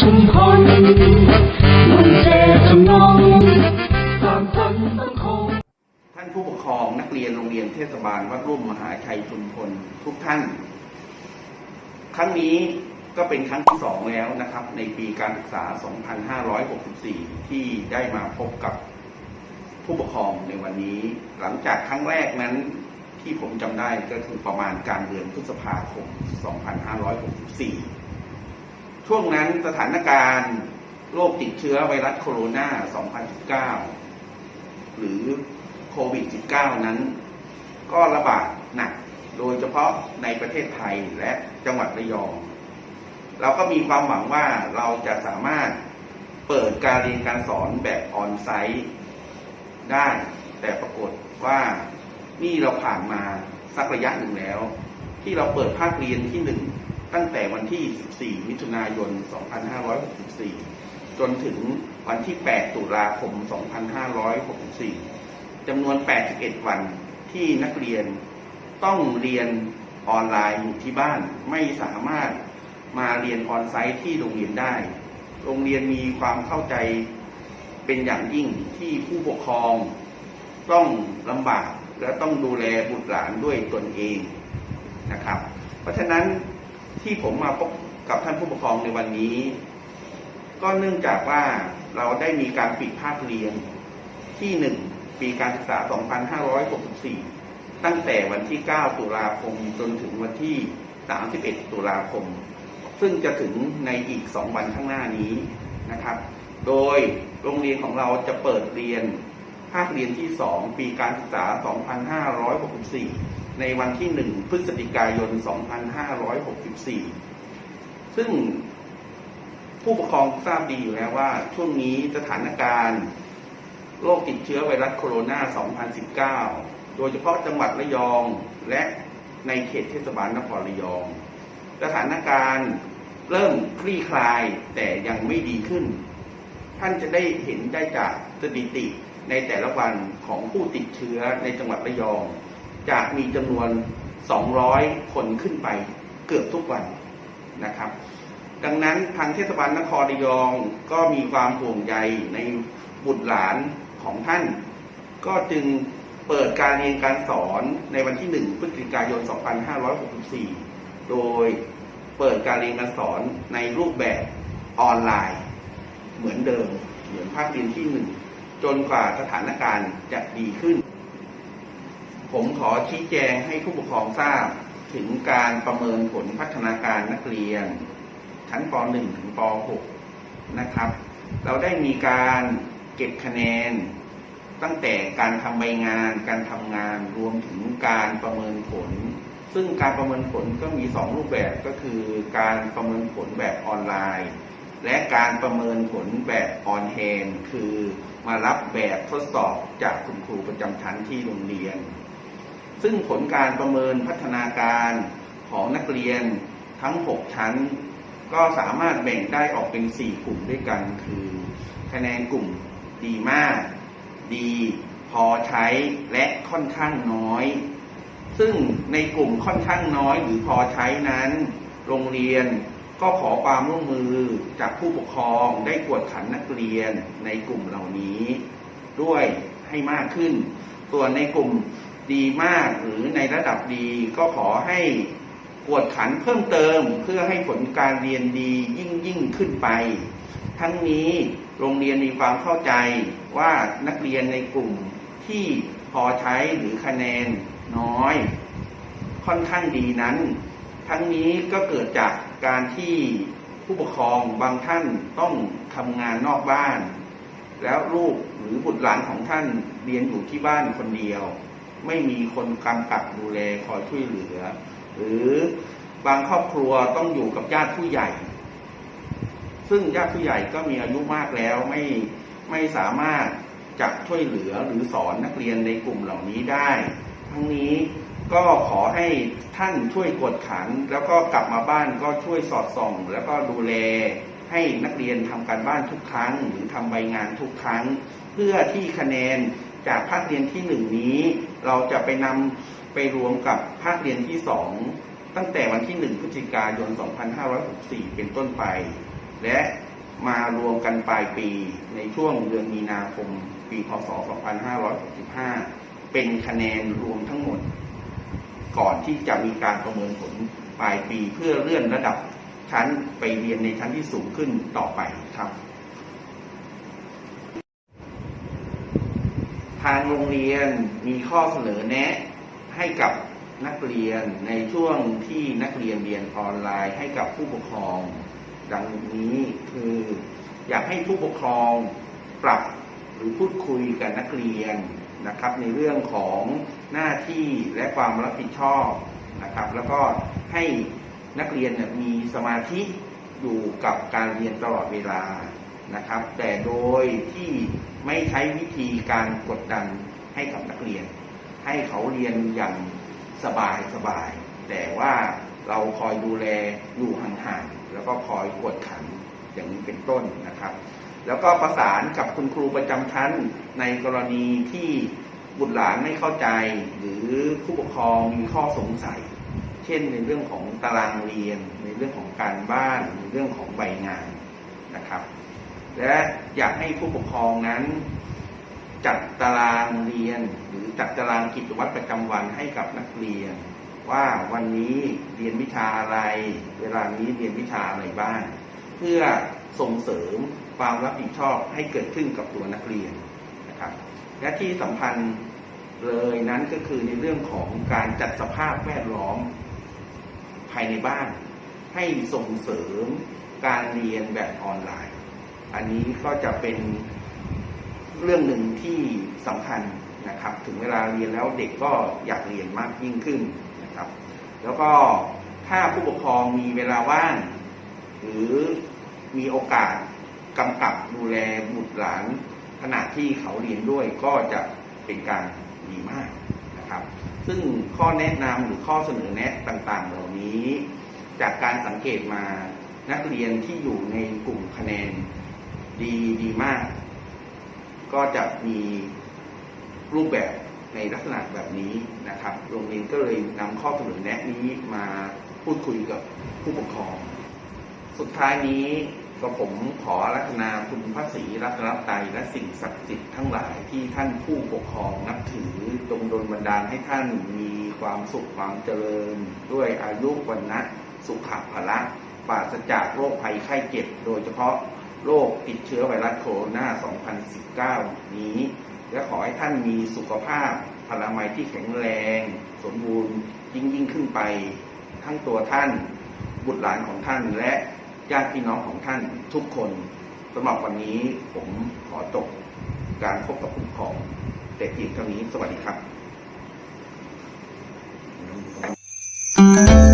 ชุมพลมุ่งเจตจำนงความฝันต้องคงท่านผู้ปกครองนักเรียนโรงเรียนเทศบาลวัดร่วมมหาชัยชุมพลทุกท่าน ครั้งนี้ก็เป็นครั้งที่สองแล้วนะครับ ในปีการศึกษา 2564 ที่ได้มาพบกับผู้ปกครองในวันนี้ หลังจากครั้งแรกนั้นที่ผมจำได้ก็คือประมาณกลางเดือนพฤษภาคม 2564 ช่วงนั้นสถานการณ์โรคติดเชื้อไวรัสโคโรนา 2019 หรือโควิด -19 นั้น ก็ระบาดหนัก โดยเฉพาะในประเทศไทยและจังหวัดระยอง เราก็มีความหวังว่าเราจะสามารถเปิดการเรียนการสอนแบบออนไซต์ได้ แต่ปรากฏว่านี่เราผ่านมาสักระยะหนึ่งแล้ว ที่เราเปิดภาคเรียนที่หนึ่ง ตั้งแต่วันที่ 14 มิถุนายน 2564 จนถึงวันที่ 8 ตุลาคม 2564 จำนวน 81 วันที่นักเรียนต้องเรียนออนไลน์อยู่ที่บ้าน ไม่สามารถมาเรียนออนไซต์ที่โรงเรียนได้ โรงเรียนมีความเข้าใจเป็นอย่างยิ่งที่ผู้ปกครอง ต้องลำบากและต้องดูแลบุตรหลานด้วยตนเองนะครับ เพราะฉะนั้น ที่ผมมาพบกับท่านผู้ปกครองในวันนี้ ก็เนื่องจากว่าเราได้มีการปิดภาคเรียนที่หนึ่งปีการศึกษา 2564 ตั้งแต่วันที่ 9 ตุลาคมจนถึงวันที่ 31 ตุลาคม ซึ่งจะถึงในอีก 2 วันข้างหน้านี้นะครับ โดยโรงเรียนของเราจะเปิดเรียนภาคเรียนที่ 2 ปีการศึกษา 2564 ในวันที่ 1 พฤศจิกายน 2564 ซึ่งผู้ปกครองทราบดีอยู่แล้วว่า ช่วงนี้สถานการณ์โรคติดเชื้อไวรัสโคโรนา 2019 โดยเฉพาะจังหวัดระยองและในเขตเทศบาลนครระยอง สถานการณ์เริ่มคลี่คลายแต่ยังไม่ดีขึ้น ท่านจะได้เห็นได้จากสถิติในแต่ละวันของผู้ติดเชื้อในจังหวัดระยอง จากมีจำนวน 200 คนขึ้นไปเกือบทุกวันนะครับ ดังนั้นทางเทศบาลนครระยองก็มีความห่วงใยในบุตรหลานของท่าน ก็จึงเปิดการเรียนการสอนในวันที่ 1 พฤศจิกายน 2564 โดยเปิดการเรียนการสอนในรูปแบบออนไลน์ เหมือนเดิม เหมือนภาคเรียนที่ 1 จนกว่าสถานการณ์จะดีขึ้น ผมขอชี้แจงให้ผู้ปกครองทราบถึงการประเมินผลพัฒนาการนักเรียน ชั้นป .1 ถึงป .6 นะครับ เราได้มีการเก็บคะแนน ตั้งแต่การทำใบงาน การทำงานรวมถึงการประเมินผล ซึ่งการประเมินผลก็มี 2 รูปแบบก็คือการประเมินผลแบบออนไลน์ และการประเมินผลแบบออนแฮนคือมารับแบบทดสอบจากคุณครูประจำชั้นที่โรงเรียน ซึ่งผลการประเมินพัฒนาการของนักเรียนทั้ง 6 ชั้น ก็สามารถแบ่งได้ออกเป็น 4 กลุ่มด้วยกัน คือคะแนนกลุ่มดีมาก ดีพอใช้และค่อนข้างน้อย ซึ่งในกลุ่มค่อนข้างน้อยหรือพอใช้นั้น โรงเรียนก็ขอความร่วมมือจากผู้ปกครองได้กวดขันนักเรียนในกลุ่มเหล่านี้ ด้วยให้มากขึ้น ส่วนในกลุ่ม ดีมากหรือในระดับดีก็ขอให้กวดขันเพิ่มเติมเพื่อให้ผลการเรียนดียิ่งยิ่งขึ้นไป ทั้งนี้โรงเรียนมีความเข้าใจว่านักเรียนในกลุ่มที่พอใช้หรือคะแนนน้อย ค่อนข้างดีนั้น ทั้งนี้ก็เกิดจากการที่ผู้ปกครองบางท่านต้องทำงานนอกบ้าน แล้วลูกหรือบุตรหลานของท่านเรียนอยู่ที่บ้านคนเดียว ไม่มีคนกำกับดูแลคอยช่วยเหลือ หรือบางครอบครัวต้องอยู่กับญาติผู้ใหญ่ ซึ่งญาติผู้ใหญ่ก็มีอายุมากแล้วไม่ไม่สามารถจะช่วยเหลือหรือสอนนักเรียนในกลุ่มเหล่านี้ได้ ทั้งนี้ก็ขอให้ท่านช่วยกดขัน แล้วก็กลับมาบ้านก็ช่วยสอดส่อง แล้วก็ดูแลให้นักเรียนทำการบ้านทุกครั้ง หรือทำใบงานทุกครั้ง เพื่อที่คะแนน จากภาคเรียนที่หนึ่งนี้ เราจะไปนำไปรวมกับภาคเรียนที่สองตั้งแต่วันที่1พฤศจิกายน 2564 เป็นต้นไป และมารวมกันปลายปีในช่วงเดือนมีนาคม ปีพศ 2565 เป็นคะแนนรวมทั้งหมด ก่อนที่จะมีการประเมินผลปลายปีเพื่อเลื่อนระดับชั้นไปเรียนในชั้นที่สูงขึ้นต่อไปครับางโรงเรียนมีข้อเสนอแนะให้กับนักเรียนในช่วงที่นักเรียนเรียนออนไลน์ให้กับผู้ปกครอง ดังนี้คืออยากให้ผู้ปกครองปรับหรือพูดคุยกับนักเรียนนะครับ ในเรื่องของหน้าที่และความรับผิดชอบนะครับ แล้วก็ให้นักเรียนมีสมาธิอยู่กับการเรียนตลอดเวลา นะครับ แต่โดยที่ไม่ใช้วิธีการกดดันให้กับนักเรียน ให้เขาเรียนอย่างสบายสบายๆแต่ว่าเราคอยดูแลอยู่ห่างๆแล้วก็คอยกดขันอย่างนี้เป็นต้นนะครับ แล้วก็ประสานกับคุณครูประจำชั้นในกรณีที่บุตรหลานไม่เข้าใจ หรือผู้ปกครองมีข้อสงสัย เช่นในเรื่องของตารางเรียน ในเรื่องของการบ้านในเรื่องของใบงานนะครับ และอยากให้ผู้ปกครองนั้น จัดตารางเรียน หรือจัดตารางกิจวัตรประจำวันให้กับนักเรียน ว่าวันนี้เรียนวิชาอะไร เวลานี้เรียนวิชาอะไรบ้าง เพื่อส่งเสริมความรับผิดชอบให้เกิดขึ้นกับตัวนักเรียนนะครับ และที่สำคัญเลยนั้นก็คือในเรื่องของการจัดสภาพแวดล้อมภายในบ้าน ให้ส่งเสริมการเรียนแบบออนไลน์ อันนี้ก็จะเป็นเรื่องหนึ่งที่สำคัญนะครับ ถึงเวลาเรียนแล้วเด็กก็อยากเรียนมากยิ่งขึ้นนะครับ แล้วก็ถ้าผู้ปกครองมีเวลาว่างหรือมีโอกาสกำกับดูแลบุตรหลานขณะที่เขาเรียนด้วยก็จะเป็นการดีมากนะครับ ซึ่งข้อแนะนำหรือข้อเสนอแนะต่างๆ เหล่านี้ จากการสังเกตมานักเรียนที่อยู่ในกลุ่มคะแนน ดีดีมาก ก็จะมีรูปแบบในลักษณะแบบนี้นะครับ โรงเรียนก็เลยนำข้อเสนอแนะนี้มาพูดคุยกับผู้ปกครอง สุดท้ายนี้ก็ผมขอรัตนาคุณพระศรีรัตนตรัยและสิ่งศักดิ์สิทธิ์ทั้งหลายที่ท่านผู้ปกครองนับถือจงดลบันดาลให้ท่านมีความสุขความเจริญ ด้วยอายุวันนะสุขภาละปราศจากโรคภัยไข้เจ็บ โดยเฉพาะ โรคติดเชื้อไวรัสโคโรนา 2019 นี้ และขอให้ท่านมีสุขภาพพลามัยที่แข็งแรง สมบูรณ์ยิ่งยิ่งขึ้นไป ทั้งตัวท่าน บุตรหลานของท่านและญาติพี่น้องของท่านทุกคนสำหรับวันนี้ผมขอจบการพบกับผู้ปกครองแต่เพียงเท่านี้สวัสดีครับ